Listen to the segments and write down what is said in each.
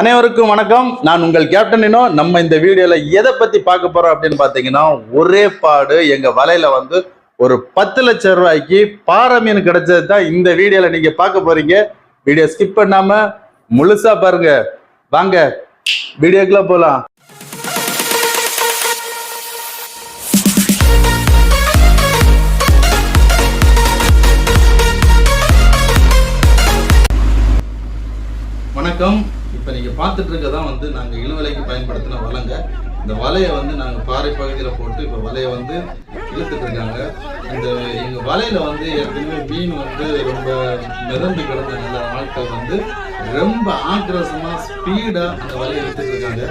அனைவருக்கும் வணக்கம். நான் உங்கள் கேப்டன் நம்ம இந்த வீடியோல எதை பத்தி பார்க்க போறோம் அப்படின்னு பாத்தீங்கன்னா ஒரே பாடு எங்க வலையில வந்து ஒரு பத்து லட்சம் ரூபாய்க்கு பாறை மீன் கிடைச்சது தான் இந்த வீடியோல நீங்க பார்க்க போறீங்க. வீடியோ ஸ்கிப் பண்ணாம முழுசா பாருங்க. வாங்க வீடியோக்குள்ள போலாம். வணக்கம். இப்போ நீங்கள் பார்த்துட்டு இருக்கதான் வந்து நாங்கள் இழுவலைக்கு பயன்படுத்தின வலைங்க. இந்த வலையை வந்து நாங்கள் பாறை பகுதியில் போட்டு இப்போ வலையை வந்து இழுத்துட்டு இருக்காங்க. இந்த எங்கள் வலையில் வந்து ஏற்கனவே மீன் வந்து ரொம்ப மிதந்து கிடந்த நல்ல ஆட்கள் வந்து ரொம்ப ஆக்ரோஷமா ஸ்பீடாக அந்த வலையை இழுத்துட்டு இருக்காங்க.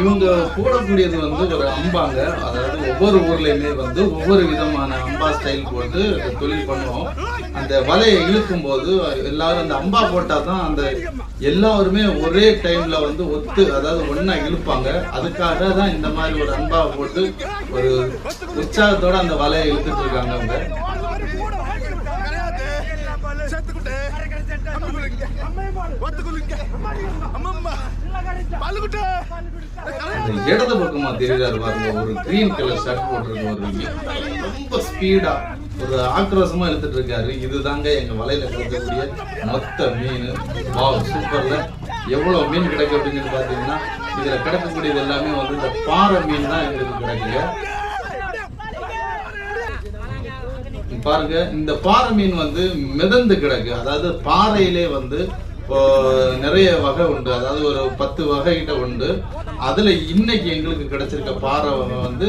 இவங்க போடக்கூடியது வந்து ஒரு அம்பாங்க. அதாவது ஒவ்வொரு ஊர்லயுமே வந்து ஒவ்வொரு விதமான அம்பா ஸ்டைல் போட்டு தொழில் பண்ணுவோம். அந்த வலையை இழுக்கும் போது எல்லாரும் அந்த அம்பா போட்டா தான் அந்த எல்லாருமே ஒரே டைம்ல வந்து ஒத்து அதாவது ஒண்ணா இழுப்பாங்க. அதுக்காக தான் இந்த மாதிரி ஒரு அம்பா போட்டு ஒரு உற்சாகத்தோட அந்த வலையை இழுத்துட்டு இருக்காங்க அவங்க. அந்த இடது பக்கமா தெரியுறாரு பாருங்க ஒரு கிரீன் கலர் ஷர்ட் போட்டிருக்க ஒரு ரொம்ப ஸ்பீடா ஒரு ஆக்ரோஷமா எடுத்துட்டு இருக்காரு. இதுதாங்க எங்க வலையில கிடைக்கக்கூடிய மொத்த மீன். வாவ் சூப்பர்ல எவ்வளவு மீன் கிடைக்கும் அப்படின்னு பாத்தீங்கன்னா இதுல கிடைக்கக்கூடியது எல்லாமே வந்து இந்த பாறை மீன் தான் எங்களுக்கு கிடைக்குங்க பாருங்க இந்த பாறை மீன் வந்து மிதந்து கிடக்கு. அதாவது பாறையிலே வந்து நிறைய வகை உண்டு. அதாவது ஒரு பத்து வகை கிட்ட உண்டு. அதுல இன்னைக்கு எங்களுக்கு கிடைச்சிருக்க பாறை வந்து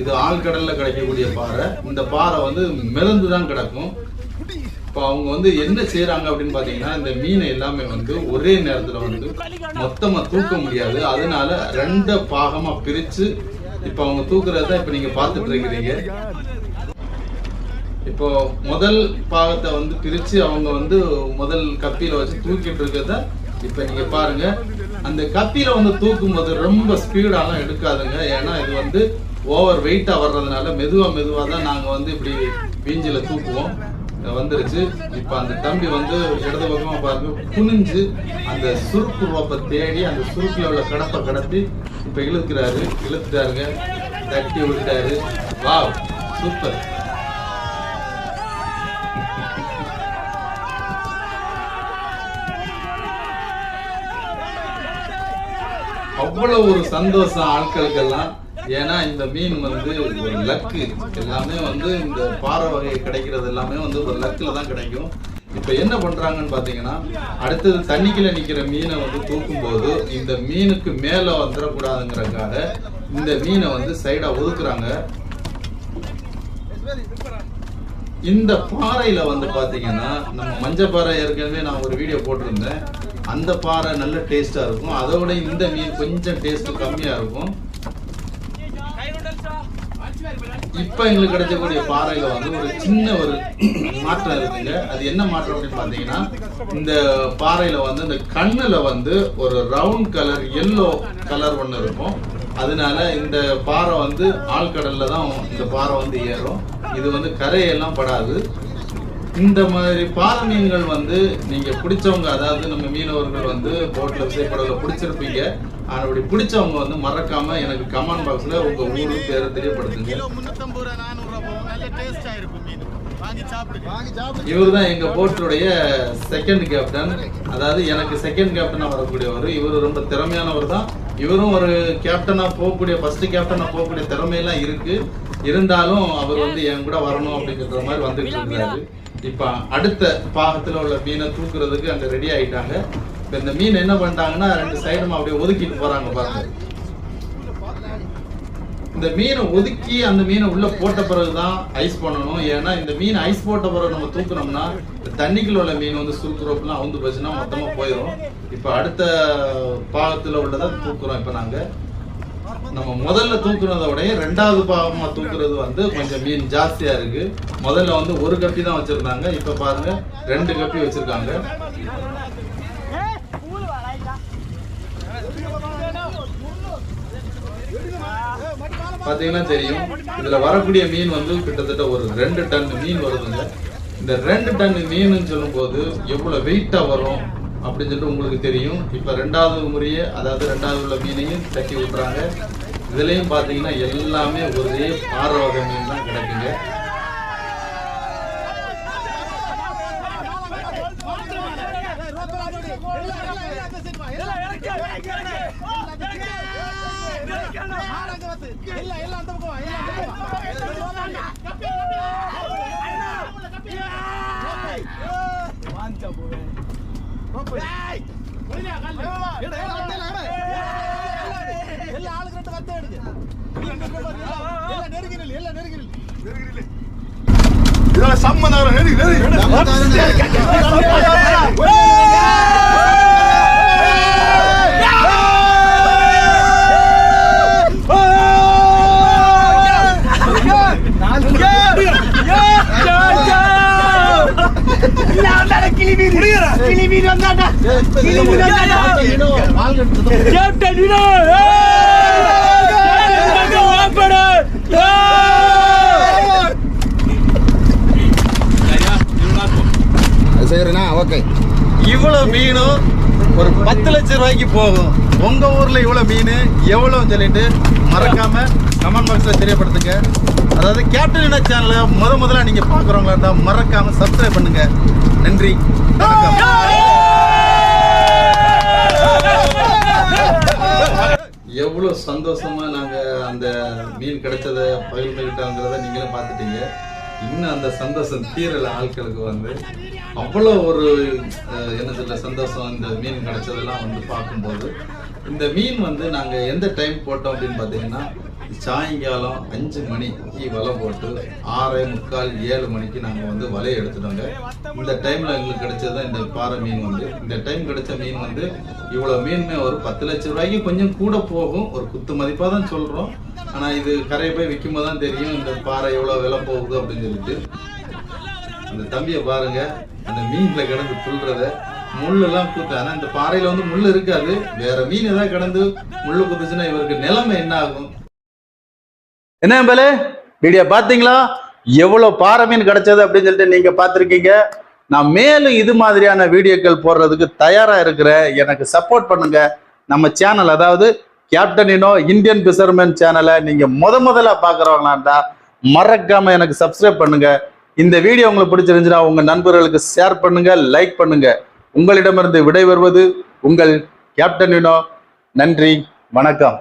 இது ஆழ்கடல்ல கிடைக்கக்கூடிய பாறை. இந்த பாறை வந்து மிதந்து தான் கிடக்கும். இப்போ அவங்க வந்து என்ன செய்யறாங்க அப்படின்னு பாத்தீங்கன்னா இந்த மீனை எல்லாமே வந்து ஒரே நேரத்துல வந்து மொத்தமா தூக்க முடியாது. அதனால ரெண்டு பாகமா பிரிச்சு இப்போ அவங்க தூக்குறத இப்ப நீங்க பாத்துட்டு இருக்கிறீங்க. இப்போ முதல் பாகத்தை வந்து பிரிச்சு அவங்க வந்து முதல் கப்பியில வச்சு தூக்கிட்டு இருக்கிறத இப்ப நீங்க பாருங்க. அந்த கப்பியில வந்து தூக்கும் போது ரொம்ப ஸ்பீடாலாம் எடுக்காதுங்க. ஏன்னா இது வந்து ஓவர் வெயிட்டா வர்றதுனால மெதுவா மெதுவா தான் நாங்க வந்து இப்படி வீஞ்சில தூக்குவோம். வந்துருச்சு. இப்ப அந்த தம்பி வந்து இடது பக்கமா பாருங்க குனிஞ்சு அந்த சுருக்கு ரோப்பை தேடி அந்த சுருக்கில் உள்ள கடப்பை கடத்தி இப்ப இழுக்கிறாரு. இழுத்துட்டாருங்க. தட்டி விட்டாரு வாவ் சூப்பர். அவ்வளவு ஒரு சந்தோஷம் ஆட்களுக்கெல்லாம்? ஏன்னா இந்த மீன் வந்து ஒரு லக்கு. எல்லாமே வந்து இந்த பாறை வகை கிடைக்கிறது எல்லாமே வந்து ஒரு லக்கில் தான் கிடைக்கும். இப்போ என்ன பண்ணுறாங்கன்னு பார்த்தீங்கன்னா அடுத்தது தண்ணிக்குள்ள நிற்கிற மீனை வந்து தூக்கும் போது இந்த மீனுக்கு மேலே வந்துடக்கூடாதுங்கிறக்காக இந்த மீனை வந்து சைடாக ஒதுக்குறாங்க. இந்த பாறையில வந்து பாத்தீங்கன்னா நம்ம மஞ்சள் பாறை ஏற்கனவே நான் ஒரு வீடியோ போட்டிருந்தேன். அந்த பாறை நல்ல டேஸ்டா இருக்கும். அதோட இந்த மீன் கொஞ்சம் டேஸ்ட் கம்மியா இருக்கும். இப்ப எங்களுக்கு கிடைச்சக்கூடிய பாறையில வந்து ஒரு சின்ன ஒரு மாற்றம் இருக்குங்க. அது என்ன மாற்றம் அப்படின்னு பாத்தீங்கன்னா இந்த பாறையில வந்து இந்த கண்ணுல வந்து ஒரு ரவுண்ட் கலர் எல்லோ கலர் ஒண்ணு இருக்கும். அதனால இந்த பாறை வந்து ஆழ்கடல்ல தான் இந்த பாறை வந்து ஏறும். இது வந்து கரையெல்லாம் படாது. இந்த மாதிரி பாறை மீன்கள் வந்து நீங்க பிடிச்சவங்க அதாவது நம்ம மீனவர்கள் வந்து போட்ல விசைப்படல பிடிச்சிருப்பீங்க. ஆனா அப்படி பிடிச்சவங்க வந்து மறக்காம எனக்கு கமெண்ட் பாக்ஸ்ல உங்க ஊரு பேரை தெரியப்படுத்துங்க. இவர் தான் எங்க போட்டுடைய செகண்ட் கேப்டன் அதாவது எனக்கு செகண்ட் கேப்டனா வரக்கூடியவர். இவர் ரொம்ப திறமையானவர் தான். இவரும் ஒரு கேப்டனா போகக்கூடிய ஃபர்ஸ்ட் கேப்டனா போகக்கூடிய திறமையெல்லாம் இருக்கு. இருந்தாலும் அவர் வந்து என் கூட வரணும் அப்படிங்கிற மாதிரி வந்துட்டு இருக்காரு இப்ப அடுத்த பாகத்துல உள்ள மீனை தூக்குறதுக்கு அங்க ரெடி ஆயிட்டாங்க. இப்ப இந்த மீன் என்ன பண்ணிட்டாங்கன்னா ரெண்டு சைடும் அப்படியே ஒதுக்கிட்டு போறாங்க பாருங்க. இந்த மீனை ஒதுக்கி அந்த மீனை உள்ள போட்ட பிறகுதான் ஐஸ் பண்ணணும். ஏன்னா இந்த மீன் ஐஸ் போட்ட பிறகு நம்ம தூக்குனோம்னா தண்ணிக்குள்ள உள்ள மீன் வந்து சுருக்குறப்பெல்லாம் அவுந்து போச்சுன்னா மொத்தமா போயிடும் இப்ப அடுத்த பாகத்துல உள்ளதை தூக்குறோம் இப்ப நாங்க. நம்ம முதல்ல தூக்குறத விட ரெண்டாவது பாகமா தூக்குறது வந்து கொஞ்சம் மீன் ஜாஸ்தியா இருக்கு. முதல்ல வந்து ஒரு கப்பி தான் வச்சிருந்தாங்க. இப்ப பாருங்க ரெண்டு கப்பி வச்சிருக்காங்க ஏய், மடி மேல பார்த்தீங்கன்னா தெரியும். இதில் வரக்கூடிய மீன் வந்து கிட்டத்தட்ட ஒரு ரெண்டு டன் மீன் வருதுங்க. இந்த ரெண்டு டன் மீன் சொல்லும்போது எவ்வளோ வெயிட்டாக வரும் அப்படின்னு சொல்லிட்டு உங்களுக்கு தெரியும். இப்போ ரெண்டாவது முறையே அதாவது ரெண்டாவது உள்ள மீனையும் தட்டி விட்றாங்க. இதுலேயும் பார்த்தீங்கன்னா எல்லாமே ஒரே பாறை வகை மீன் தான் கிடைக்குங்க. இதெல்லாம் சம்மந்தம் நெருங்கி நெருங்கி. ஓகே இவ்வளவு மீனும் ஒரு பத்து லட்சம் ரூபாய்க்கு போகும். உங்க ஊர்ல இவ்வளவு மீன்? எவ்வளவு சொல்லிட்டு மறக்காம கமெண்ட் பாக்ஸ்ல தெரியப்படுத்துங்க. அதாவது கேப்டன் என்ன சேனலை முத முதல்ல நீங்கள் பாக்குறவங்களா இருந்தா மறக்காம சப்ஸ்கிரைப் பண்ணுங்க. நன்றி. எவ்வளோ சந்தோஷமாக நாங்கள் அந்த மீன் கிடைச்சதை பகிர்ந்துக்கிட்டோங்கிறத நீங்களும் பார்த்துட்டீங்க. இன்னும் அந்த சந்தோஷம் தீரல ஆட்களுக்கு வந்து அவ்வளோ ஒரு என்ன சொல்ல சந்தோஷம் இந்த மீன் கிடைச்சதெல்லாம் வந்து பார்க்கும்போது இந்த மீன் வந்து நாங்கள் எந்த டைம் போட்டோம் அப்படின்னு பார்த்தீங்கன்னா சாயங்காலம் அஞ்சு மணிக்கு வலை போட்டு ஆறே முக்கால் ஏழு மணிக்கு நாங்கள் வந்து வலையை எடுத்துட்டோங்க. இந்த டைமில் எங்களுக்கு கிடைச்சது தான் இந்த பாறை மீன் வந்து. இந்த டைம் கிடைச்ச மீன் வந்து இவ்வளோ மீனுமே ஒரு பத்து லட்சம் ரூபாய்க்கு கொஞ்சம் கூட போகும். ஒரு குத்து மதிப்பாக தான் சொல்கிறோம் ஆனால் இது கரையை போய் விற்கும் போது தான் தெரியும் இந்த பாறை எவ்வளோ விலை போகுது அப்படின்னு சொல்லிட்டு. அந்த தம்பியை பாருங்க அந்த மீனில் கிடந்து துள்றத முள்ளெல்லாம் குத்து. ஆனா இந்த பாறையில் வந்து முள் இருக்காது. வேற மீன் ஏதாவது கிடந்து முள்ளு குத்துச்சுன்னா இவருக்கு நிலைமை என்ன ஆகும்? என்ன பேலு வீடியோ பார்த்தீங்களா? எவ்வளோ பாறை மீன் கிடைச்சது அப்படின்னு சொல்லிட்டு நீங்க பார்த்துருக்கீங்க. நான் மேலும் இது மாதிரியான வீடியோக்கள் போடுறதுக்கு தயாராக இருக்கிறேன். எனக்கு சப்போர்ட் பண்ணுங்க. நம்ம சேனல் அதாவது கேப்டன் இனோ இந்தியன் பிசர்மேன் சேனலை நீங்க முத முதல்ல பாக்குறவங்களா மறக்காம எனக்கு சப்ஸ்கிரைப் பண்ணுங்க. இந்த வீடியோ உங்களுக்கு பிடிச்சிருந்துச்சுன்னா உங்க நண்பர்களுக்கு ஷேர் பண்ணுங்க லைக் பண்ணுங்க. உங்களிடமிருந்து விடை வருவது உங்கள் கேப்டன் இனோ நன்றி வணக்கம்.